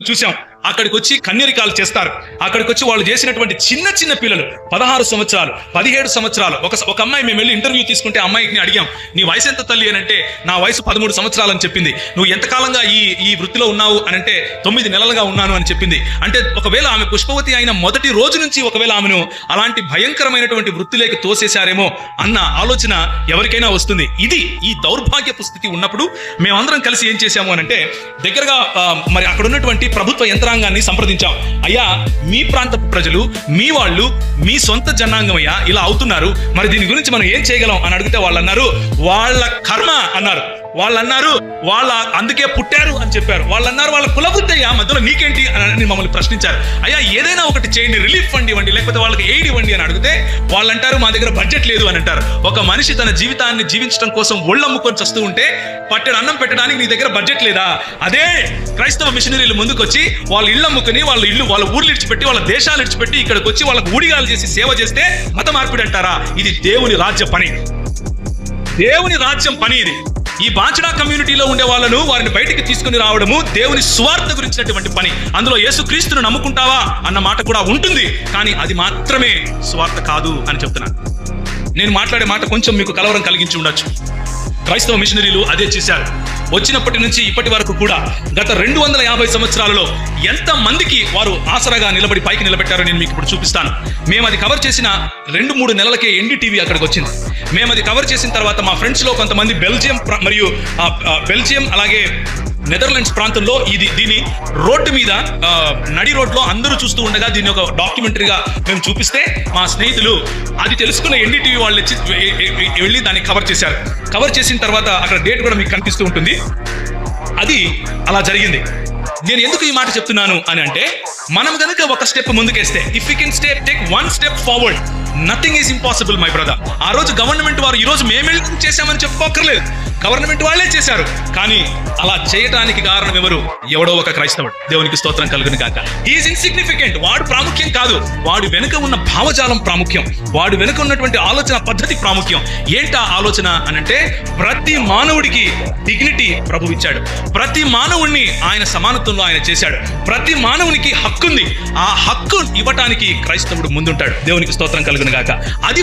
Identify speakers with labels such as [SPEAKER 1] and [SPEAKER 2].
[SPEAKER 1] చూసాం అక్కడికి వచ్చి కన్యరికాలు చేస్తారు. అక్కడికి వచ్చి వాళ్ళు చేసినటువంటి చిన్న చిన్న పిల్లలు పదహారు సంవత్సరాలు పదిహేడు సంవత్సరాలు. ఒక ఒక అమ్మాయి మేము వెళ్ళి ఇంటర్వ్యూ తీసుకుంటే అమ్మాయికి అమ్మాయిని అడిగాం నీ వయసు ఎంత తల్లి? అని అంటే నా వయసు పదమూడు సంవత్సరాలు అని చెప్పింది. నువ్వు ఎంతకాలంగా ఈ ఈ వృత్తిలో ఉన్నావు? అని అంటే తొమ్మిది నెలలుగా ఉన్నాను అని చెప్పింది. అంటే ఒకవేళ ఆమె పుష్పవతి అయిన మొదటి రోజు నుంచి ఒకవేళ ఆమెను అలాంటి భయంకరమైనటువంటి వృత్తిలోకి తోసేశారేమో అన్న ఆలోచన ఎవరికైనా వస్తుంది. ఇది ఈ దౌర్భాగ్యపు స్థితి ఉన్నప్పుడు మేమందరం కలిసి ఏం చేశాము అని అంటే దగ్గరగా మరి అక్కడ ఉన్నటువంటి ప్రభుత్వ యంత్రాంగాన్ని సంప్రదించాం. అయ్యా మీ ప్రాంత ప్రజలు మీ వాళ్ళు మీ సొంత జనాంగం అయ్యా ఇలా అవుతున్నారు. మరి దీని గురించి మనం ఏం చేయగలం అని అడిగితే వాళ్ళు అన్నారు వాళ్ళ కర్మ అన్నారు. వాళ్ళు అన్నారు వాళ్ళ అందుకే పుట్టారు అని చెప్పారు. వాళ్ళు అన్నారు వాళ్ళ కులబుద్ధి అయ్యా మధ్యలో నీకేంటి అని మమ్మల్ని ప్రశ్నించారు. అయ్యా ఏదైనా ఒకటి చేయండి రిలీఫ్ ఫండ్ ఇవ్వండి లేకపోతే వాళ్ళకి ఎయిడ్ ఇవ్వండి అని అడిగితే వాళ్ళు అంటారు మా దగ్గర బడ్జెట్ లేదు అని అంటారు. ఒక మనిషి తన జీవితాన్ని జీవించడం కోసం ఒళ్ళమ్ముకొని చస్తూ ఉంటే పట్టెడు అన్నం పెట్టడానికి నీ దగ్గర బడ్జెట్ లేదా? అదే క్రైస్తవ మిషనరీలు ముందుకొచ్చి వాళ్ళ ఇళ్ళు అమ్ముకుని వాళ్ళ ఇల్లు వాళ్ళ ఊర్లు ఇడిచిపెట్టి వాళ్ళ దేశాలు ఇడిచిపెట్టి ఇక్కడికి వచ్చి వాళ్ళకు ఊడిగాలు చేసి సేవ చేస్తే మత మార్పిడి అంటారా? ఇది దేవుని రాజ్య పని. దేవుని రాజ్యం పని ఇది. ఈ బాంచడా కమ్యూనిటీలో ఉండే వాళ్ళను వారిని బయటికి తీసుకుని రావడము దేవుని స్వార్థ గురించినటువంటి పని. అందులో యేసుక్రీస్తును నమ్ముకుంటావా అన్న మాట కూడా ఉంటుంది. కానీ అది మాత్రమే స్వార్థ కాదు అని చెప్తున్నాను. నేను మాట్లాడే మాట కొంచెం మీకు కలవరం కలిగించి ఉండొచ్చు. క్రైస్తవ మిషనరీలు అదే చేశారు. వచ్చినప్పటి నుంచి ఇప్పటి వరకు కూడా గత రెండు వందల యాభై సంవత్సరాలలో ఎంత మందికి వారు ఆసరాగా నిలబడి పైకి నిలబెట్టారో నేను మీకు ఇప్పుడు చూపిస్తాను. మేము అది కవర్ చేసిన రెండు మూడు నెలలకే ఎన్డీటీవీ అక్కడికి వచ్చింది. మేము అది కవర్ చేసిన తర్వాత మా ఫ్రెండ్స్లో కొంతమంది బెల్జియం మరియు బెల్జియం అలాగే నెదర్లాండ్స్ ప్రాంతంలో ఇది దీని రోడ్డు మీద నడి రోడ్లో అందరూ చూస్తూ ఉండగా దీన్ని ఒక డాక్యుమెంటరీగా మేము చూపిస్తే మా స్నేహితులు అది తెలుసుకున్న ఎన్డీటీవీ వాళ్ళు వచ్చి వెళ్ళి దాన్ని కవర్ చేశారు. కవర్ చేసిన తర్వాత అక్కడ డేట్ కూడా మీకు కనిపిస్తూ ఉంటుంది. అది అలా జరిగింది. నేను ఎందుకు ఈ మాట చెప్తున్నాను అని అంటే మనం కనుక ఒక step ముందుకేస్తే if you can step take one step forward nothing is impossible my brother ఆ రోజు గవర్నమెంట్ వారు ఈ రోజు మేమే చేశామని చెప్పుకోకర్లేదు. గవర్నమెంట్ వాళ్ళే చేశారు. కానీ అలా చేయటానికి కారణం ఎవరు? ఎవడో ఒక క్రైస్తవుడు. దేవునికి స్తోత్రం కలుగుని కాక ఈజ్ ఇన్సిగ్నిఫికెంట్ వాడు ప్రాముఖ్యం కాదు. వాడు వెనుక ఉన్న భావజాలం ప్రాముఖ్యం. వాడు వెనుక ఉన్నటువంటి ఆలోచన పద్ధతి ప్రాముఖ్యం. ఏంటా ఆలోచన అని అంటే ప్రతి మానవుడికి డిగ్నిటీ ప్రభు ఇచ్చాడు ప్రతి మానవుడిని ఆయన సమానత్వంలో ఆయన చేశాడు. ప్రతి మానవునికి హక్కుంది. ఆ హక్కు ఇవ్వటానికి క్రైస్తవుడు ముందుంటాడు. దేవునికి స్తోత్రం కలుగును గాక అది